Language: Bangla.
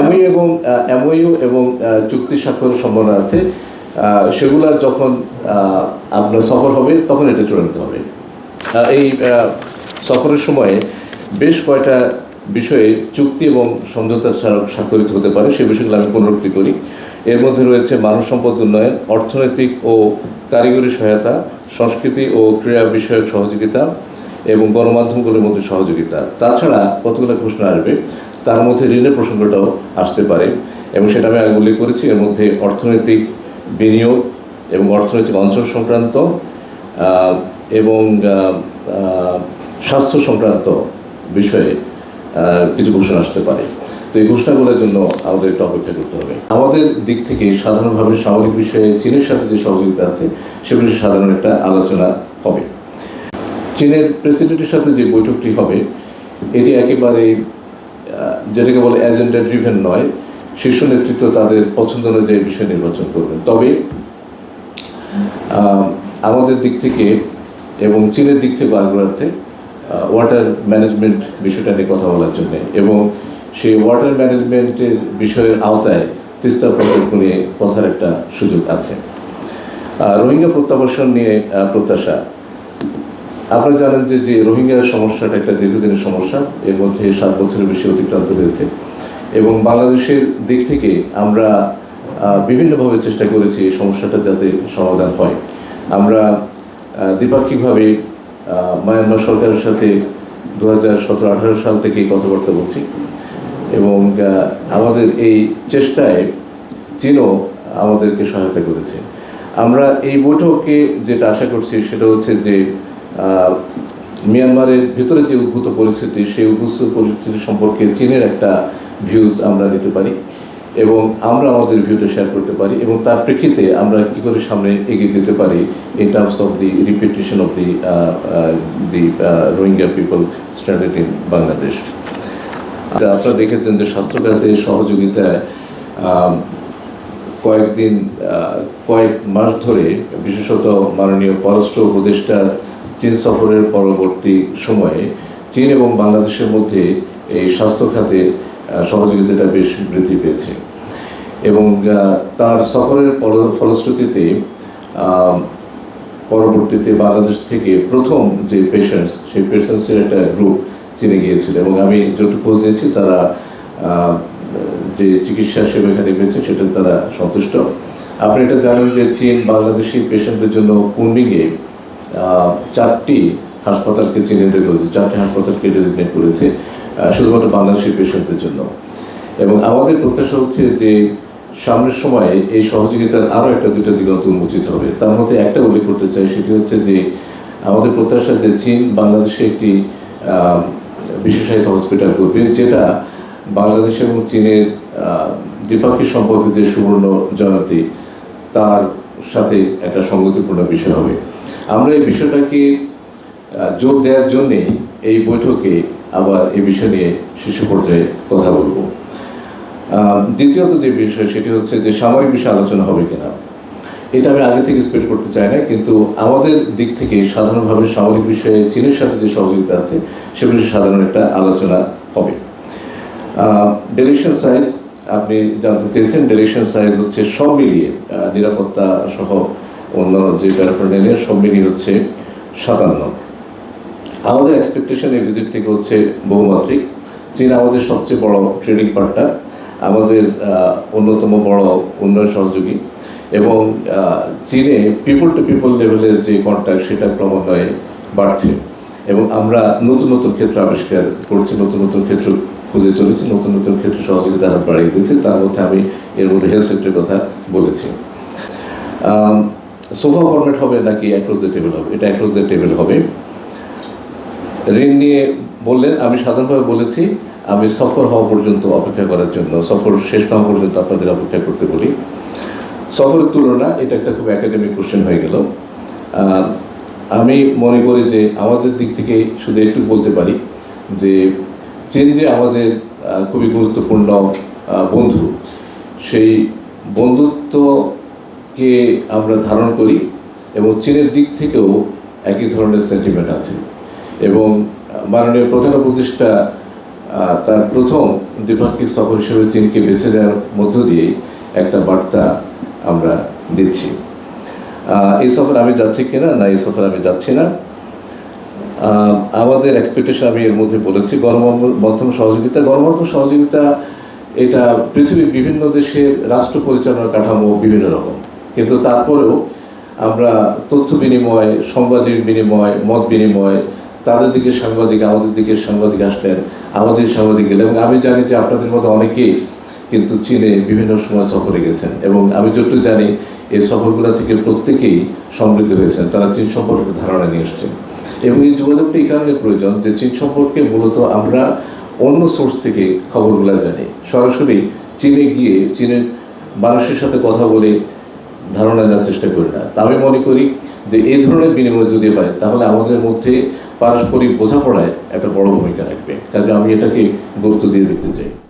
এমওইউ এবং এমওইউ এবং চুক্তি স্বাক্ষর সম্ভাবনা আছে সেগুলা যখন আপনার সফর হবে, তখন এটা চূড়ান্ত হবে। এই সফরের সময়ে বেশ কয়টা বিষয়ে চুক্তি এবং সমঝোতা স্বাক্ষরিত হতে পারে, সে বিষয়গুলো আমি পুনরুক্তি করি। এর মধ্যে রয়েছে মানব সম্পদ উন্নয়ন, অর্থনৈতিক ও কারিগরি সহায়তা, সংস্কৃতি ও ক্রীড়া বিষয়ক সহযোগিতা এবং গণমাধ্যমগুলোর মধ্যে সহযোগিতা। তাছাড়া কতগুলো ঘোষণা আসবে? তার মধ্যে ঋণের প্রসঙ্গটাও আসতে পারে এবং সেটা আমি উল্লেখ করেছি, এর মধ্যে অর্থনৈতিক বিনিয়োগ এবং অর্থনৈতিক অঞ্চল সংক্রান্ত এবং স্বাস্থ্য সংক্রান্ত বিষয়ে কিছু ঘোষণা আসতে পারে। তো এই ঘোষণাগুলোর জন্য আমাদের একটু অপেক্ষা করতে হবে। আমাদের দিক থেকে সাধারণভাবে সামরিক বিষয়ে চীনের সাথে যে সহযোগিতা আছে, সে বিষয়ে সাধারণ একটা আলোচনা হবে। চীনের প্রেসিডেন্টের সাথে যে বৈঠকটি হবে, এটি একেবারে যেটাকে বলে এজেন্ডা ড্রিভেন নয়, শীর্ষ নেতৃত্ব তাদের পছন্দ অনুযায়ী বিষয় নির্বাচন করবেন। তবে আমাদের দিক থেকে এবং চীনের দিক থেকে আগ্রহ ওয়াটার ম্যানেজমেন্ট বিষয়টা নিয়ে কথা বলার জন্য। এবং সেই ওয়াটার ম্যানেজমেন্টের বিষয়ের আওতায় তিস্তা প্রকল্প নিয়ে কথার একটা সুযোগ আছে। রোহিঙ্গা প্রত্যাবাসন নিয়ে প্রত্যাশা। আপনারা জানেন যে যে রোহিঙ্গার সমস্যাটা একটা দীর্ঘদিনের সমস্যা। এর মধ্যে সাত বছরের বেশি অতিক্রান্ত হয়েছে। এবং বাংলাদেশের দিক থেকে আমরা বিভিন্নভাবে চেষ্টা করেছি এই সমস্যাটা যাতে সমাধান হয়। আমরা দ্বিপাক্ষিকভাবে মায়ানমার সরকারের সাথে দু হাজার সতেরো আঠারো সাল থেকে কথাবার্তা বলছি। এবং আমাদের এই চেষ্টায় চীনও আমাদেরকে সহায়তা করেছে। আমরা এই বৈঠকে যেটা আশা করছি সেটা হচ্ছে যে মিয়ানমারের ভিতরে যে উদ্ভূত পরিস্থিতি, সেই উদ্ভূত পরিস্থিতি সম্পর্কে চীনের একটা ভিউজ আমরা নিতে পারি এবং আমরা আমাদের ভিউটা শেয়ার করতে পারি এবং তার প্রেক্ষিতে আমরা কি করে সামনে এগিয়ে যেতে পারি in terms of the repetition of the the Rohingya people standard in Bangladesh আপনারা দেখেছেন যে স্বাস্থ্য খাতে সহযোগিতায় কয়েকদিন কয়েক মাস ধরে, বিশেষত মাননীয় পররাষ্ট্র উপদেষ্টা চীন সফরের পরবর্তী সময়ে চীন এবং বাংলাদেশের মধ্যে এই স্বাস্থ্য খাতে সহযোগিতাটা বেশ বৃদ্ধি পেয়েছে। এবং তার সফরের ফলশ্রুতিতে পরবর্তীতে বাংলাদেশ থেকে প্রথম যে পেশেন্টস সেই পেশেন্টসের একটা গ্রুপ চীনে গিয়েছিল। এবং আমি যতটুকু খোঁজ নিয়েছি, তারা যে চিকিৎসা সেবা এখানে পেয়েছে, সেটা তারা সন্তুষ্ট। আপনি এটা জানেন যে চীন বাংলাদেশি পেশেন্টদের জন্য কুন্ডিংয়ে চারটি হাসপাতালকে চিহ্নিত করেছে, চারটি হাসপাতালকে ডেজিগনেট করেছে শুধুমাত্র বাংলাদেশের পেশেন্টদের জন্য। এবং আমাদের প্রত্যাশা হচ্ছে যে সামনের সময়ে এই সহযোগিতার আরও একটা দুটো দিগন্ত উন্মোচিত হবে। তার মধ্যে একটা উল্লেখ করতে চাই, সেটি হচ্ছে যে আমাদের প্রত্যাশা যে চীন বাংলাদেশে একটি বিশেষায়িত হসপিটাল করবে, যেটা বাংলাদেশ এবং চীনের দ্বিপাক্ষিক সম্পর্কের যে সুবর্ণ জয়ন্তী, তার সাথে একটা সঙ্গতিপূর্ণ বিষয় হবে। আমরা এই বিষয়টাকে যোগ দেওয়ার জন্যেই এই বৈঠকে আবার এই বিষয় নিয়ে শীর্ষ পর্যায়ে কথা বলব। দ্বিতীয়ত যে বিষয়, সেটি হচ্ছে যে সামরিক বিষয়ে আলোচনা হবে কিনা। এটা আমি আগে থেকে স্পেড করতে চাই না, কিন্তু আমাদের দিক থেকে সাধারণভাবে সামরিক বিষয়ে চীনের সাথে যে সহযোগিতা আছে, সে বিষয়ে সাধারণ একটা আলোচনা হবে। ডেলিকশন সাইজ আপনি জানতে চেয়েছেন ডেলিকশন সাইজ হচ্ছে সব মিলিয়ে নিরাপত্তা সহ অন্য যে প্যারাফার্ডেনিয়ার সব মিলিয়ে হচ্ছে সাতান্ন। আমাদের এক্সপেকটেশন এই ভিজিট থেকে হচ্ছে বহুমাত্রিক। চীন আমাদের সবচেয়ে বড় ট্রেডিং পার্টনার আমাদের অন্যতম বড় উন্নয়ন সহযোগী এবং চীনে পিপল টু পিপল লেভেলের যে কন্ট্যাক্ট সেটা ক্রমান্বয়ে বাড়ছে এবং আমরা নতুন নতুন ক্ষেত্র আবিষ্কার করছি, নতুন নতুন ক্ষেত্র খুঁজে চলেছি, নতুন নতুন ক্ষেত্রে সহযোগিতা হাত বাড়িয়ে দিয়েছি। তার মধ্যে আমি এর মধ্যে হেলথ সেক্টরের কথা বলেছি। সোফা ফরম্যাট হবে নাকি অ্যাক্রস দ্য টেবিল হবে? এটা অ্যাক্রস দ্য টেবিল হবে। ঋণ নিয়ে বললেন, আমি সাধারণভাবে বলেছি, আমি সফর হওয়া পর্যন্ত অপেক্ষা করার জন্য, সফর শেষ না হওয়া পর্যন্ত আপনাদের অপেক্ষা করতে বলি। সফরের তুলনা, এটা একটা খুব একাডেমিক কোশ্চেন হয়ে গেল। আমি মনে করি যে আমাদের দিক থেকে শুধু একটু বলতে পারি যে, চীন যে আমাদের খুবই গুরুত্বপূর্ণ বন্ধু, সেই বন্ধুত্বকে আমরা ধারণ করি এবং চীনের দিক থেকেও একই ধরনের সেন্টিমেন্ট আছে। এবং মাননীয় প্রধান উপদেষ্টা তার প্রথম দ্বিপাক্ষিক সফর হিসেবে চীনকে বেছে দেওয়ার মধ্য দিয়ে একটা বার্তা আমরা দিচ্ছি। এই সফর আমি যাচ্ছি কিনা? না, এই সফর আমি যাচ্ছি না। আমাদের এক্সপেকটেশন আমি এর মধ্যে বলেছি, গণমাধ্যম সহযোগিতা। গণমাধ্যম সহযোগিতা, এটা পৃথিবীর বিভিন্ন দেশের রাষ্ট্র পরিচালনার কাঠামো বিভিন্ন রকম। কিন্তু তারপরেও আমরা তথ্য বিনিময়, সংবাদের বিনিময়, মত বিনিময়, তাদের দিকে সাংবাদিক, আমাদের দিকে সাংবাদিক আসলেন, আমাদের সাংবাদিক গেলেন। এবং আমি জানি যে আপনাদের মতো অনেকেই কিন্তু চীনে বিভিন্ন সময় সফরে গেছেন। এবং আমি যতটুকু জানি, এই সফরগুলো থেকে প্রত্যেকেই সমৃদ্ধ হয়েছেন। তারা চীন সম্পর্কে ধারণা নিয়ে এসছেন। এবং এই যোগাযোগটা এই কারণে প্রয়োজন যে চীন সম্পর্কে মূলত আমরা অন্য সোর্স থেকে খবরগুলো জানি। সরাসরি চীনে গিয়ে, চীনের মানুষের সাথে কথা বলে ধারণা নেওয়ার চেষ্টা করি না। তা আমি মনে করি যে এই ধরনের বিনিময় যদি হয়, তাহলে আমাদের মধ্যে পারস্পরিক বোঝাপড়ায় একটা বড় ভূমিকা রাখবে। কাজে আমি এটাকে গুরুত্ব দিয়ে দেখতে চাই।